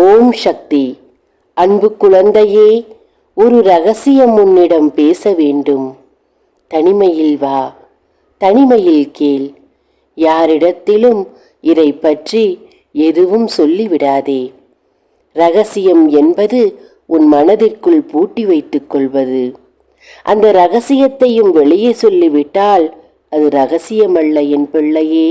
ஓம் சக்தி. அன்பு குழந்தையே ஒரு ரகசியம் உன்னிடம் பேச வேண்டும். தனிமையில் வா தனிமையில் கேள். யாரிடத்திலும் இதை பற்றி எதுவும் சொல்லிவிடாதே. ரகசியம் என்பது உன் மனதிற்குள் பூட்டி வைத்துக் கொள்வது. அந்த ரகசியத்தையும் வெளியே சொல்லிவிட்டால் அது ரகசியமல்ல என் பிள்ளையே.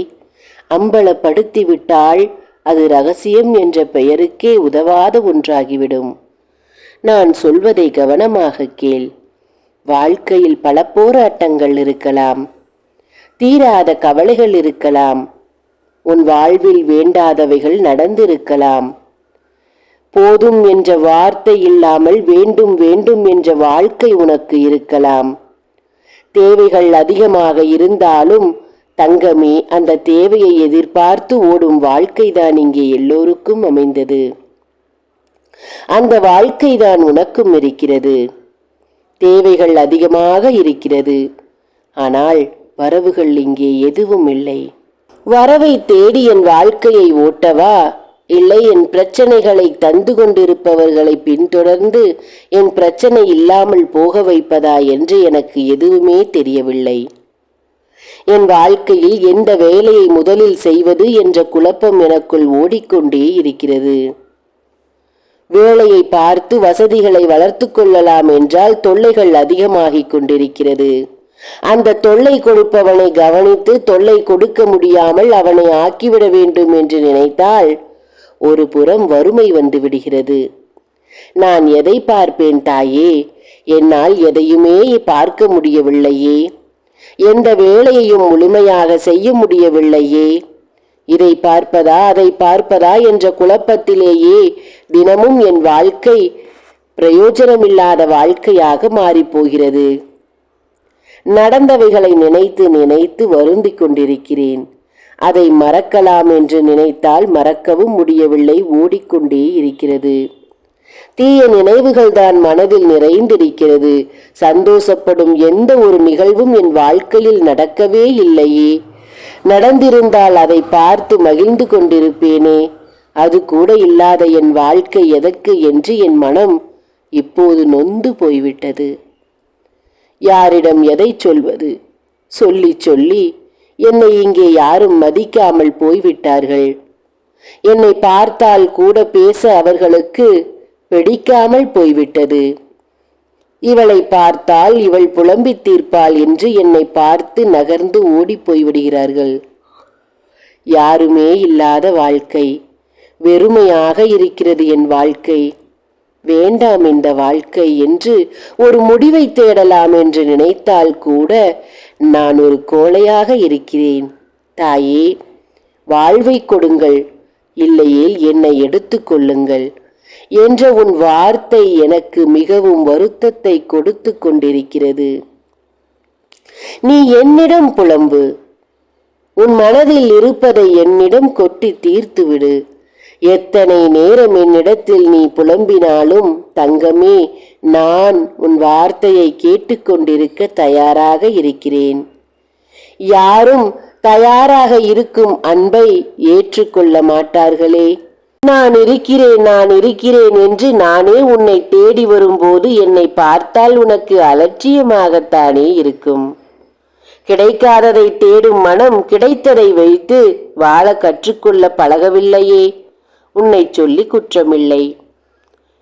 அம்பலப்படுத்திவிட்டால் அது ரகசியம் என்ற பெயருக்கே உதவாத ஒன்றாகிவிடும். நான் சொல்வதை கவனமாக கேள். வாழ்க்கையில் பல போராட்டங்கள் இருக்கலாம். தீராத கவலைகள் இருக்கலாம். உன் வாழ்வில் வேண்டாதவைகள் நடந்திருக்கலாம். போதும் என்ற வார்த்தை இல்லாமல் வேண்டும் வேண்டும் என்ற வாழ்க்கை உனக்கு இருக்கலாம். தேவைகள் அதிகமாக இருந்தாலும் தங்கமே அந்த தேவையை எதிர்பார்த்து ஓடும் வாழ்க்கைதான் இங்கே எல்லோருக்கும் அமைந்தது. அந்த வாழ்க்கைதான் உனக்கும் இருக்கிறது. தேவைகள் அதிகமாக இருக்கிறது. ஆனால் வரவுகள் இங்கே எதுவும் இல்லை. வரவை தேடி என் வாழ்க்கையை ஓட்டவா? இல்லை என் பிரச்சனைகளை தந்து கொண்டிருப்பவர்களை பின்தொடர்ந்து என் பிரச்சனை இல்லாமல் போக வைப்பதா என்று எனக்கு எதுவுமே தெரியவில்லை. என் வாழ்க்கையில் எந்த வேலையை முதலில் செய்வது என்ற குழப்பம் எனக்குள் ஓடிக்கொண்டே இருக்கிறது. வேலையை பார்த்து வசதிகளை வளர்த்து கொள்ளலாம் என்றால் தொல்லைகள் அதிகமாகிக் கொண்டிருக்கிறது. அந்த தொல்லை கொடுப்பவனை கவனித்து தொல்லை கொடுக்க முடியாமல் அவனை ஆக்கிவிட வேண்டும் என்று நினைத்தால் ஒரு புறம் வறுமை வந்து விடுகிறது. நான் எதை பார்ப்பேன் தாயே? என்னால் எதையுமே பார்க்க முடியவில்லையே. எந்த வேலையையும் முழுமையாக செய்ய முடியவில்லையே. இதை பார்ப்பதா அதை பார்ப்பதா என்ற குழப்பத்திலேயே தினமும் என் வாழ்க்கை பிரயோஜனமில்லாத வாழ்க்கையாக மாறிப்போகிறது. நடந்தவைகளை நினைத்து நினைத்து வருந்திக் கொண்டிருக்கிறேன். அதை மறக்கலாம் என்று நினைத்தால் மறக்கவும் முடியவில்லை ஓடிக்கொண்டே இருக்கிறது. தீய நினைவுகள் தான் மனதில் நிறைந்திருக்கிறது. சந்தோஷப்படும் எந்த ஒரு நிகழ்வும் என் வாழ்க்கையில் நடக்கவே இல்லையே. நடந்திருந்தால் அதை பார்த்து மகிழ்ந்து கொண்டிருப்பேனே. அது கூட இல்லாத என் வாழ்க்கை எதற்கு என்று என் மனம் இப்போது நொந்து போய்விட்டது. யாரிடம் எதை சொல்வது? சொல்லி சொல்லி என்னை இங்கே யாரும் மதிக்காமல் போய்விட்டார்கள். என்னை பார்த்தால் கூட பேச அவர்களுக்கு பிடிக்காமல் போய்விட்டது. இவளை பார்த்தால் இவள் புலம்பித் தீர்ப்பாள் என்று என்னை பார்த்து நகர்ந்து ஓடி போய்விடுகிறார்கள். யாருமே இல்லாத வாழ்க்கை. வெறுமையாக இருக்கிறது என் வாழ்க்கை. வேண்டாம் இந்த வாழ்க்கை என்று ஒரு முடிவை தேடலாம் என்று நினைத்தால் கூட நான் ஒரு கோழையாக இருக்கிறேன். தாயே வாழ்வை கொடுங்கள். இல்லையேல் என்னை எடுத்துக்கொள்ளுங்கள் என்ற உன் வார்த்தை எனக்கு மிகவும் வருத்தத்தை கொடுத்து கொண்டிருக்கிறது. நீ என்னிடம் புலம்பு. உன் மனதில் இருப்பதை என்னிடம் கொட்டி தீர்த்துவிடு. எத்தனை நேரம் என்னிடத்தில் நீ புலம்பினாலும் தங்கமே நான் உன் வார்த்தையை கேட்டுக்கொண்டிருக்க தயாராக இருக்கிறேன். யாரும் தயாராக இருக்கும் அன்பை ஏற்றுக்கொள்ள மாட்டார்களே. நான் இருக்கிறேன் நான் இருக்கிறேன் என்று நானே உன்னை தேடி வரும்போது என்னை பார்த்தால் உனக்கு அலட்சியமாகத்தானே இருக்கும். கிடைக்காததை தேடும் மனம் கிடைத்ததை வைத்து வாழ கற்றுக்கொள்ள பழகவில்லையே உன்னை சொல்லி குற்றமில்லை.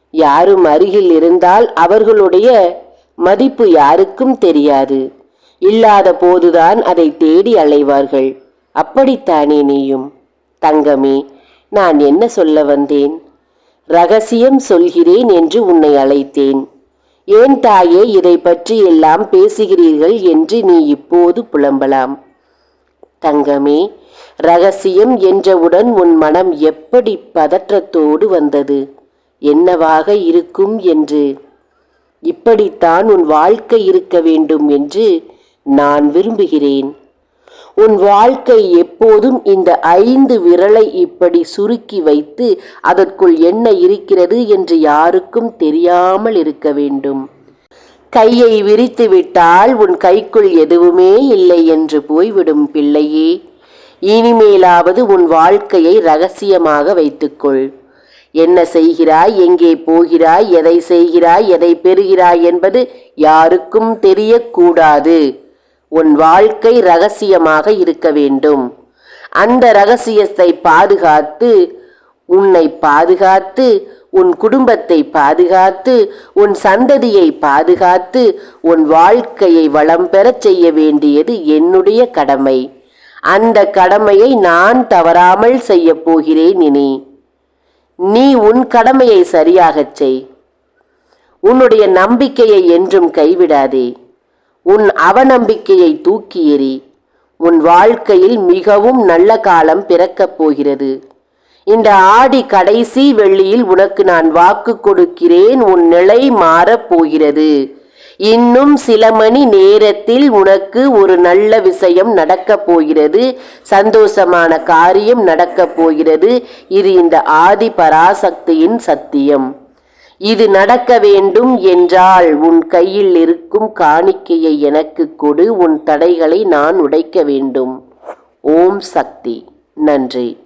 யாரும் அருகில் இருந்தால் அவர்களுடைய மதிப்பு யாருக்கும் தெரியாது. இல்லாத போதுதான் அதை தேடி அலைவார்கள். அப்படித்தானே நீயும்? தங்கமே நான் என்ன சொல்ல வந்தேன்? ரகசியம் சொல்கிறேன் என்று உன்னை அழைத்தேன். ஏன் தாயே இதை பற்றி எல்லாம் பேசுகிறீர்கள் என்று நீ இப்போது புலம்பலாம். தங்கமே ரகசியம் என்றவுடன் உன் மனம் எப்படி பதற்றத்தோடு வந்தது? என்னவாக இருக்கும் என்று? இப்படித்தான் உன் வாழ்க்கை இருக்க வேண்டும் என்று நான் விரும்புகிறேன். உன் வாழ்க்கை எப்போதும் இந்த ஐந்து விரலை இப்படி சுருக்கி வைத்து அதற்குள் என்ன இருக்கிறது என்று யாருக்கும் தெரியாமல் இருக்க வேண்டும். கையை விரித்து விட்டால் உன் கைக்குள் எதுவுமே இல்லை என்று போய்விடும் பிள்ளையே. இனிமேலாவது உன் வாழ்க்கையை ரகசியமாக வைத்துக்கொள். என்ன செய்கிறாய்? எங்கே போகிறாய்? எதை செய்கிறாய்? எதை பெறுகிறாய்? என்பது யாருக்கும் தெரியக்கூடாது. உன் வாழ்க்கை ரகசியமாக இருக்க வேண்டும். அந்த ரகசியத்தை பாதுகாத்து உன்னை பாதுகாத்து உன் குடும்பத்தை பாதுகாத்து உன் சந்ததியை பாதுகாத்து உன் வாழ்க்கையை வளம் பெறச் செய்ய வேண்டியது என்னுடைய கடமை. அந்த கடமையை நான் தவறாமல் செய்யப் போகிறேன் இனி. நீ உன் கடமையை சரியாகச் செய். உன்னுடைய நம்பிக்கையை என்றும் கைவிடாதே. உன் அவநம்பிக்கையை தூக்கி எறி உன் வாழ்க்கையில் மிகவும் நல்ல காலம் பிறக்கப் போகிறது. இந்த ஆடி கடைசி வெள்ளியில் உனக்கு நான் வாக்கு கொடுக்கிறேன் உன் நிலை மாறப் போகிறது. இன்னும் சில மணி நேரத்தில் உனக்கு ஒரு நல்ல விஷயம் நடக்கப் போகிறது சந்தோஷமான காரியம் நடக்கப் போகிறது. இது இந்த ஆதி பராசக்தியின் சத்தியம். இது நடக்க வேண்டும் என்றால் உன் கையில் இருக்கும் காணிக்கையை எனக்கு கொடு உன் தடைகளை நான் உடைக்க வேண்டும். ஓம் சக்தி. நன்றி.